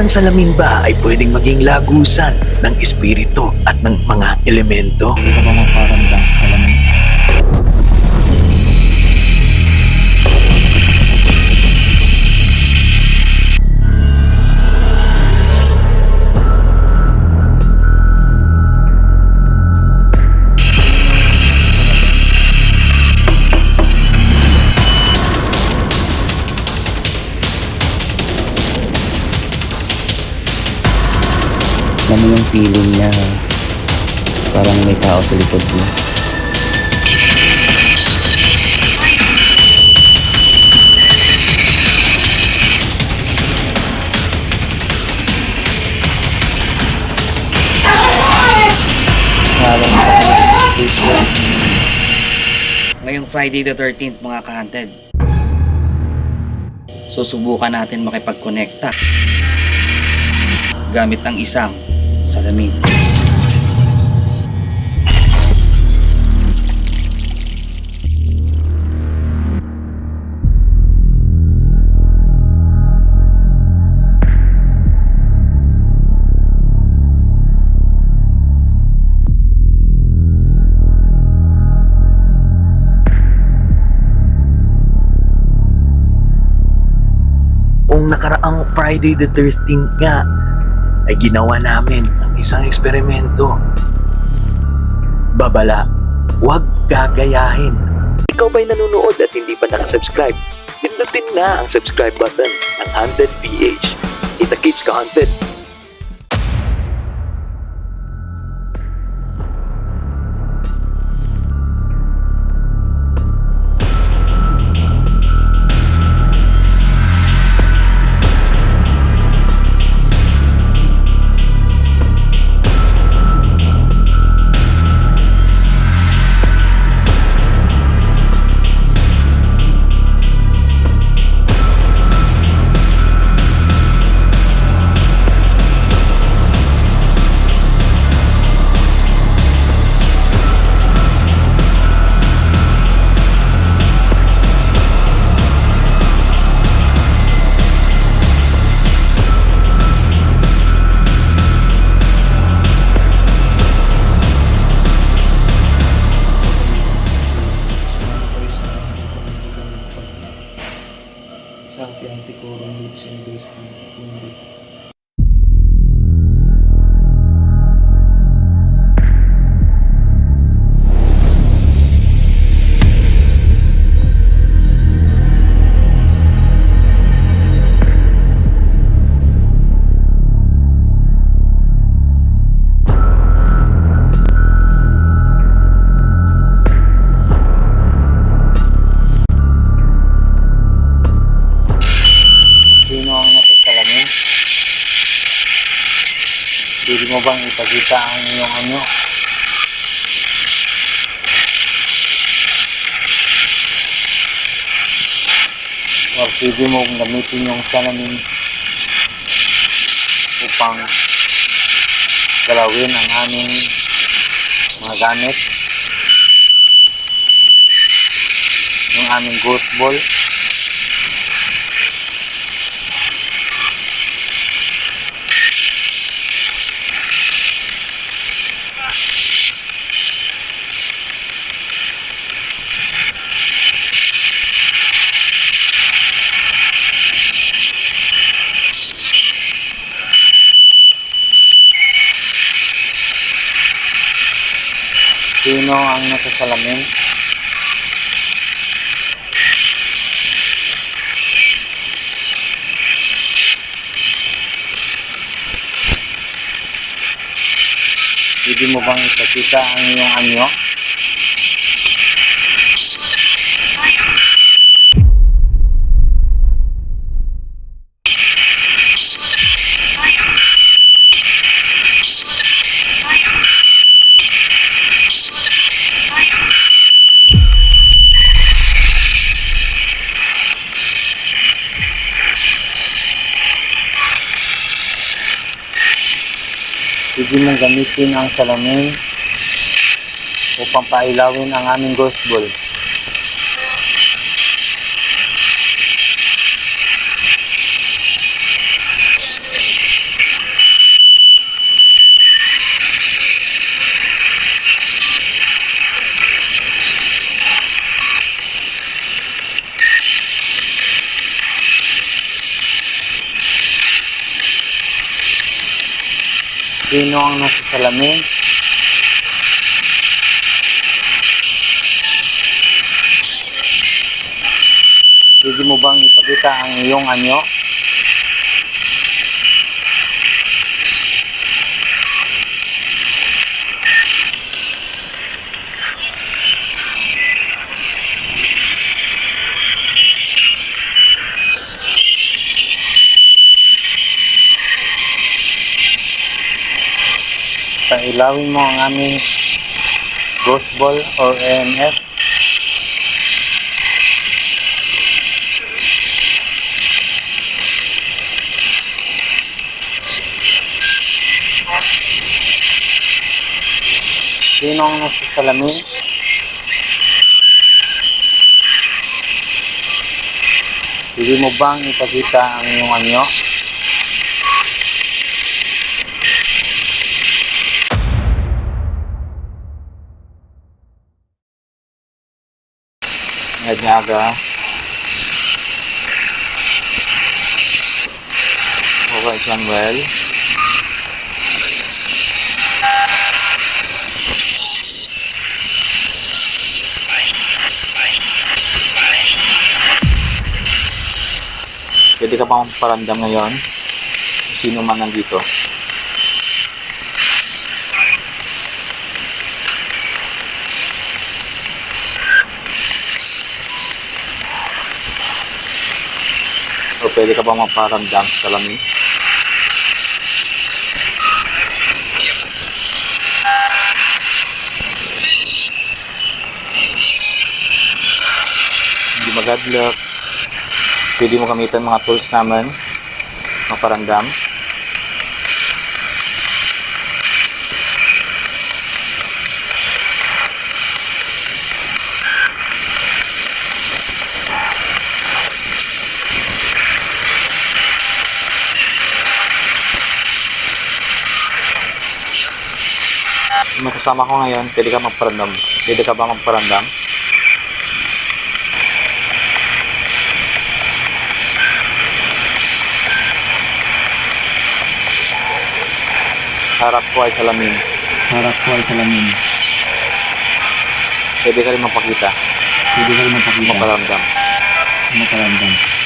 isang salamin ba ay pwedeng maging lagusan ng espiritu at ng mga elemento? Hindi ka ba maparamdam sa Alam mo yung feeling niya, parang may tao sa likod mo. Ngayong Friday the 13th mga ka-hunted, susubukan natin makipag-connecta gamit ang isang salamin. Kung nakaraang Friday the 13th nga, ay ginawa namin ang isang eksperimento. Babala, huwag gagayahin. Ikaw ba'y nanonood at hindi pa nakasubscribe? Pindutin na ang subscribe button ng Haunted PH. Kita Kids ka Haunted. Pwede mo gamitin yung salamin upang galawin ang aming mga gamit. Yung aming ghost ball Sino ang nasa salamin? Pwede mo bang ipakita ang iyong anyo? Gamitin ang salamin upang pailawin ang aming ghost Sino ang nasa salamin? Pwede mo bang ipakita ang iyong anyo? Pailawin mo ang aming ball or AMF. Sino ang nasa salamin? Pwede mo bang ipakita ang iyong anyo? Nyaga. Okay, Samuel. Pwede ka bang paramdam ngayon? Sino man nandito? O pwede ka bang maparamdam sa salamin? Hindi magadlock. Pwede mo gamitin mga tools namin. Maparamdam. Kung may kasama ko ngayon, pwede ka magparamdam. Pwede ka ba magparamdam? Sa harap ko ay salamin. Sarap ko ay salamin. Pwede ka rin mapakita. Pwede kayo magpakita. Maparamdam. Makaramdam.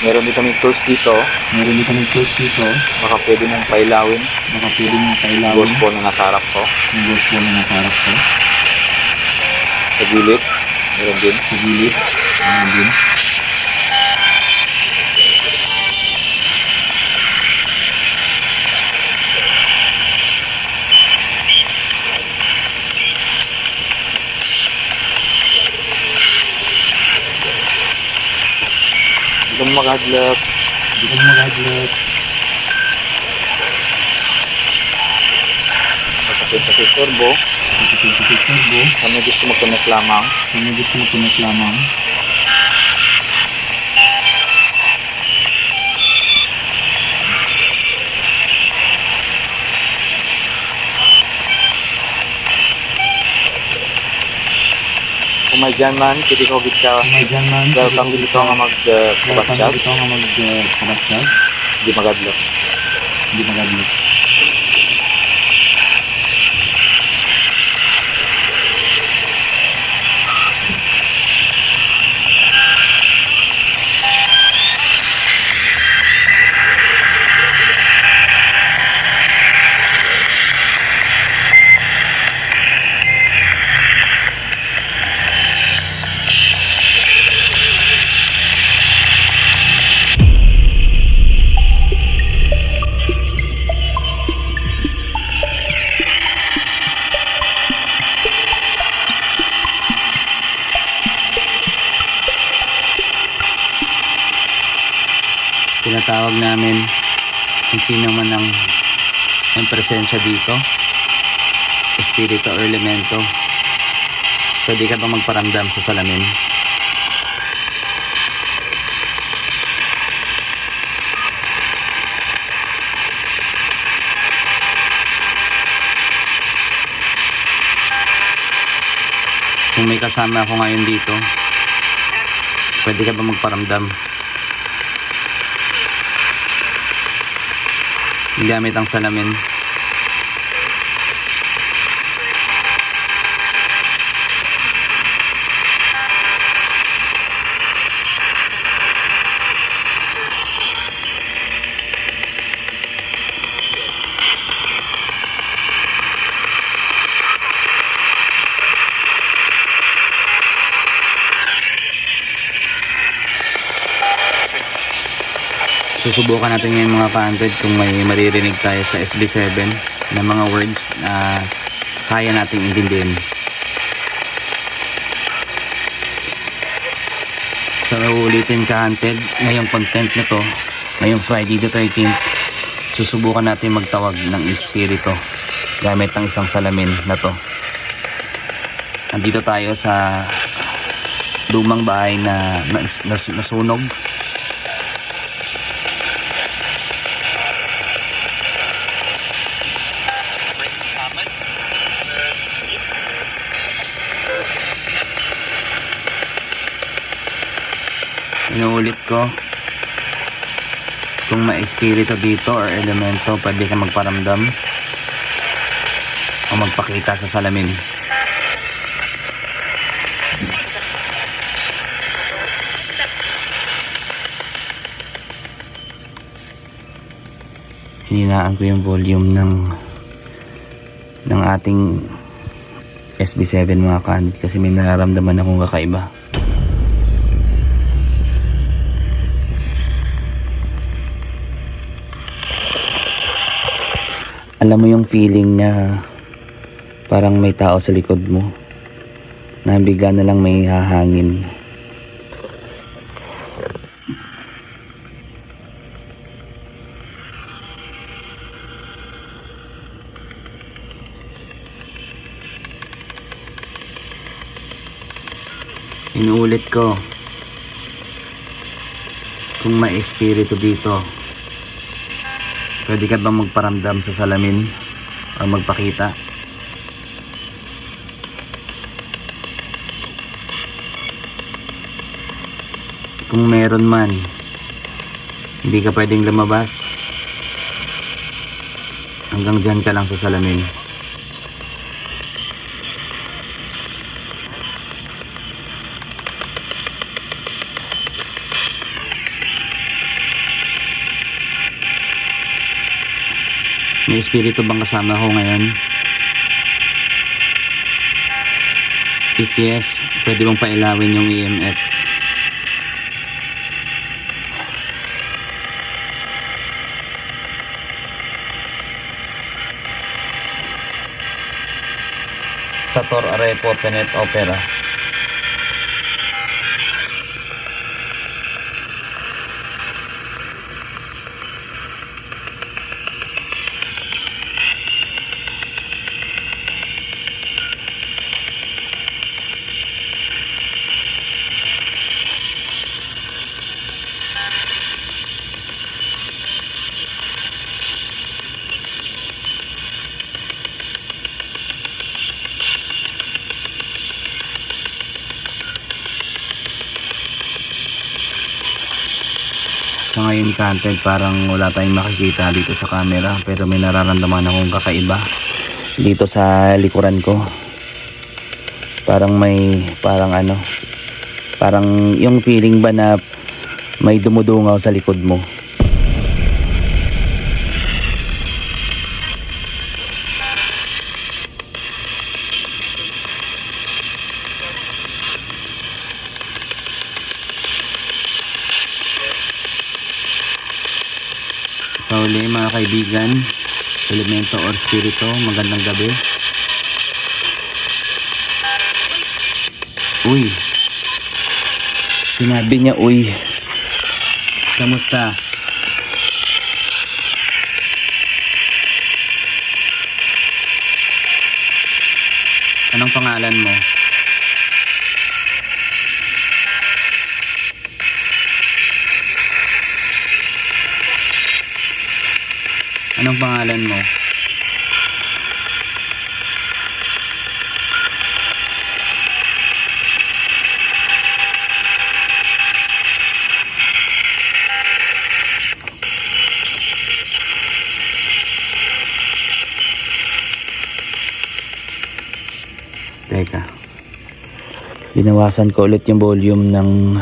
Meron din kami tools dito. Meron din kami close dito. Baka pwede mong pailawin. Baka pwede mo kailawin. Ghost ball na nasa harap ko. Yung ghost ball na nasa harap ko. Sa gilid. Meron din. Sa gilid. Meron din. Hindi ka maghadlap. Hindi ka mag-adlet. Magpasensya sa sorbo. Kasi sa turbo. Kami gusto mag-connect lamang. May gusto connect lamang. May dyan man, pwede ko git ka. May dyan man. Welcome dito nga Welcome mag-kabatsag. dito nga mag-kabatsag. Hindi magadlap. Hindi mag-adlet. tinatawag namin kung sino man ang ang presensya dito. Espiritu o elemento. Pwede ka bang magparamdam sa salamin? Kung may kasama ako ngayon dito pwede ka ba magparamdam? Gamit ang salamin. Susubukan natin ngayon mga ka-100 kung may maririnig tayo sa SB7 na mga words na kaya nating intindihin. So uulitin ka-100 ngayong content na to, ngayong Friday the 13th, susubukan natin magtawag ng espiritu gamit ng isang salamin na to. Andito tayo sa lumang bahay na nas, nas, nasunog Inuulit ko kung may espiritu dito or elemento pwede ka magparamdam o magpakita sa salamin. Hininaan ko yung volume ng ng ating SB7 mga kanit kasi may nararamdaman akong kakaiba. Alam mo yung feeling na parang may tao sa likod mo na bigla na lang may hahangin. Inuulit ko kung may espiritu dito Pwede ka bang magparamdam sa salamin o magpakita? Kung meron man, hindi ka pwedeng lumabas. Hanggang dyan ka lang sa salamin. May espiritu bang kasama ko ngayon? If yes, pwede bang pailawin yung EMF? Sator Arepo Penet Opera Sa ngayon content parang wala tayong makikita dito sa camera pero may nararamdaman akong kakaiba dito sa likuran ko. Parang may parang ano parang yung feeling ba na may dumudungaw sa likod mo. Kaibigan, elemento or spirito, magandang gabi. Uy. Sinabi niya, uy. Kamusta? Anong pangalan mo? Anong pangalan mo? Teka. Binawasan ko ulit yung volume ng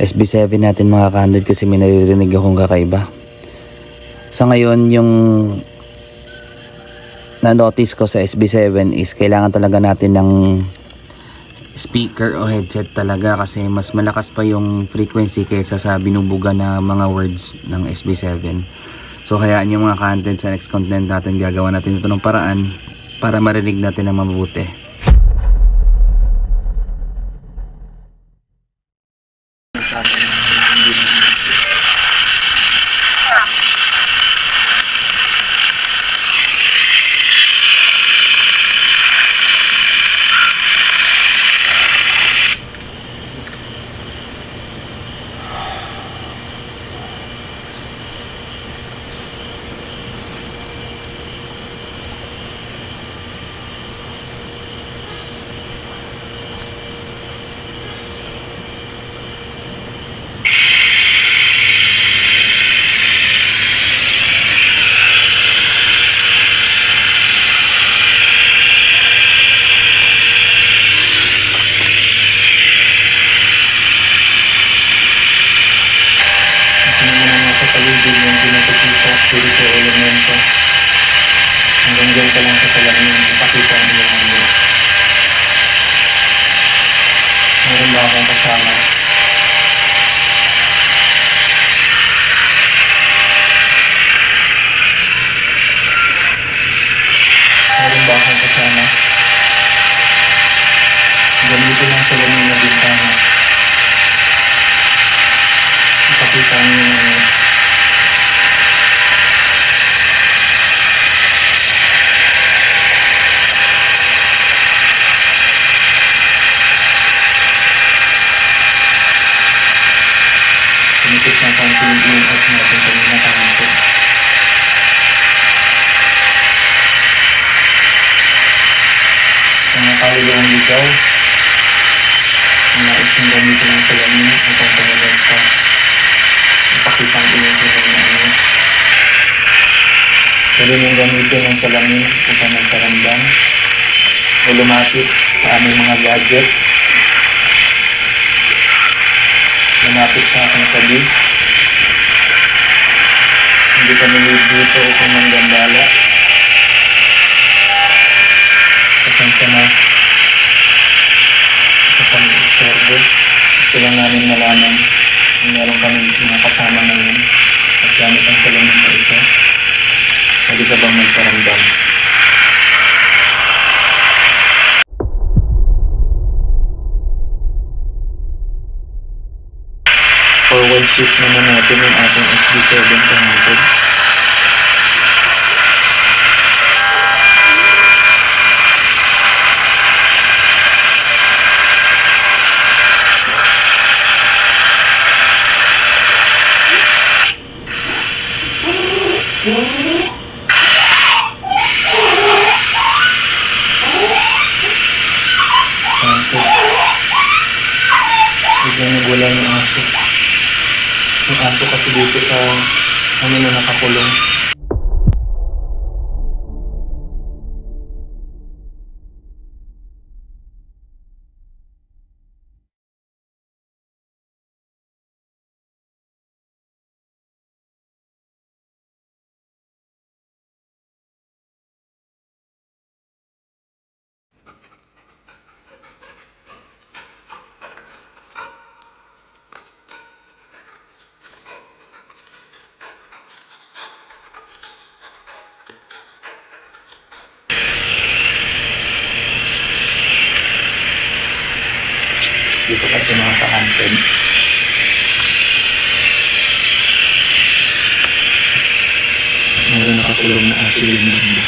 SB7 natin mga kanod kasi may naririnig akong kakaiba. Sa ngayon, yung na-notice ko sa SB7 is kailangan talaga natin ng speaker o headset talaga kasi mas malakas pa yung frequency kaysa sa binubuga na mga words ng SB7. So kaya yung mga content sa next content natin gagawa natin ito ng paraan para marinig natin na mabuti. Kung ano na nasa paligid yung pinapakita spirito elemento. Hanggang dyan ka lang sa salamin, ipakita mo yung ano. Meron ba akong kasama? Meron ba akong kasama? Gamitin lang salamin na bintana. Ipakita niyo yung ano. Tumikit ng konting in out natin kanina kahapon. Ang nakalagawang ligaw, ang nais yung gamitin ng salamin upang tumagal ka. Ipakita ang na ano. Pwede mong gamitin ang salamin upang magparamdam o lumapit sa aming mga gadget. Lumapit sa aking tabi. Hindi kami dito upang manggambala. Pasensya na sa pang-istorbo. Gusto lang namin malaman kung meron kami mga kasama ngayon at gamit ang salamin na ito. Pwede ka bang magparamdam? i-set naman natin yung ating SB7 200 Yung aso kasi dito sa ano na nakakulong. Dito ka sa mga kahantin. Meron nakakulong na aso yung mundo.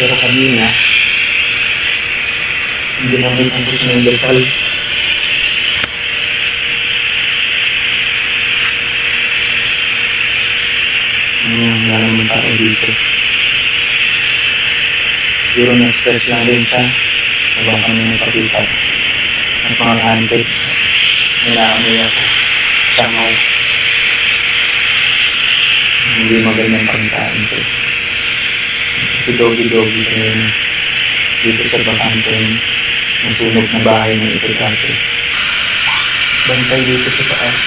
Pero kanina, hindi namin ang gusto ng dasal. Ano, wala naman tao dito. Siguro na-stress lang rin siya. Habang kami nagpakita. Ang pangangante. Nilaamoy ako. Sangaw. Hindi magandang pangkaan to. Kasi doggy-doggy kayo na. dito sa bakanteng nasunog na bahay ng ito dati. Bantay dito sa taas.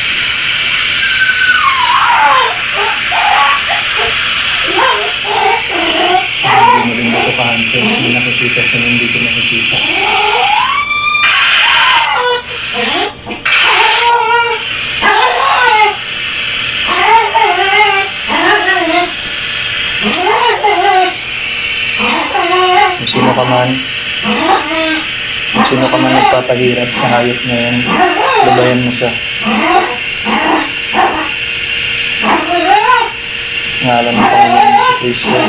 Hindi mo rin dito kahante. Hindi nakikita siya nung hindi ko nakikita. Kung sino ka man, kung sino ka man nagpapahirap sa hayop na yan, labayan mo siya. Ngalan ng Panginoon sa Kristo.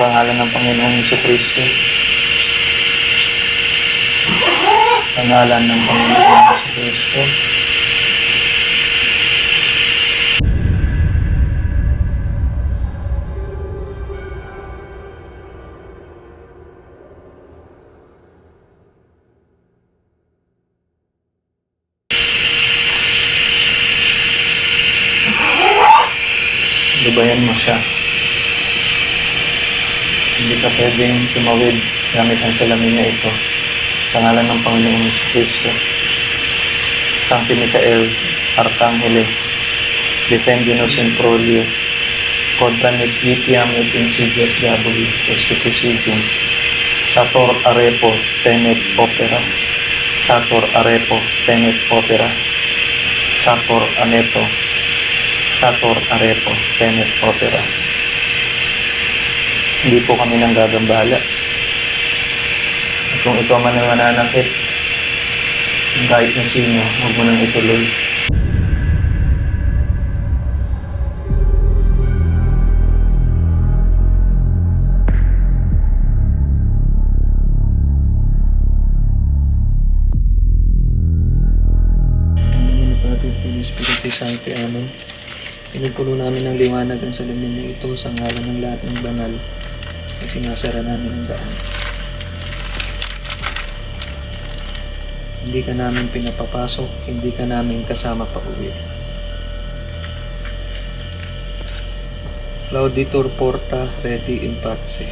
Sa ngalan ng Panginoon sa Kristo. Sa ngalan ng Panginoon sa Kristo. Tumawid gamit ang salamin na ito. Sa ngalan ng Panginoong Yesu Cristo. Sancti Michael, Arcangele, defendinos in prolio, contra negitiam et insidias diaboli, estupicidium, sator arepo, tenet opera, sator arepo, tenet opera, sator aneto, sator arepo, tenet opera. Hindi po kami nang gagambala. At kung ito man ang mananakit, kahit na sino, huwag mo nang ituloy. Sancti Amen. Pinagpuno namin ng liwanag ang salamin na ito sa ngalan ng lahat ng banal na sinasara namin ang daan. Hindi ka namin pinapapasok, hindi ka namin kasama pa uwi. Lauditor porta, ready in pace.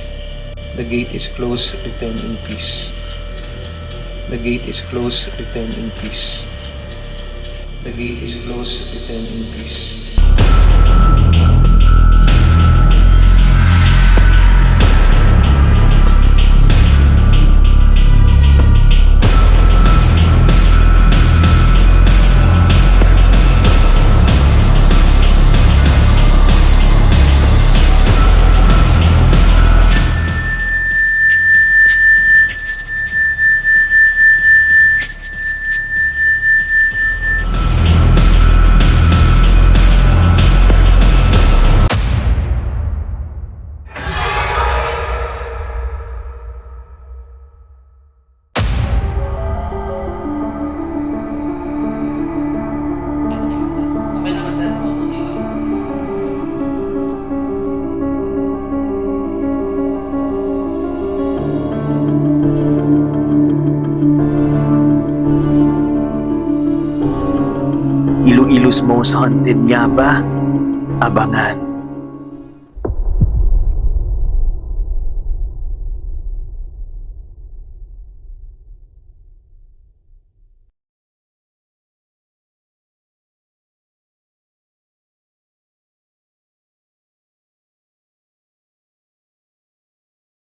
The gate is closed, return in peace. The gate is closed, return in peace. The gate is closed, return in peace. Most haunted nga ba? Abangan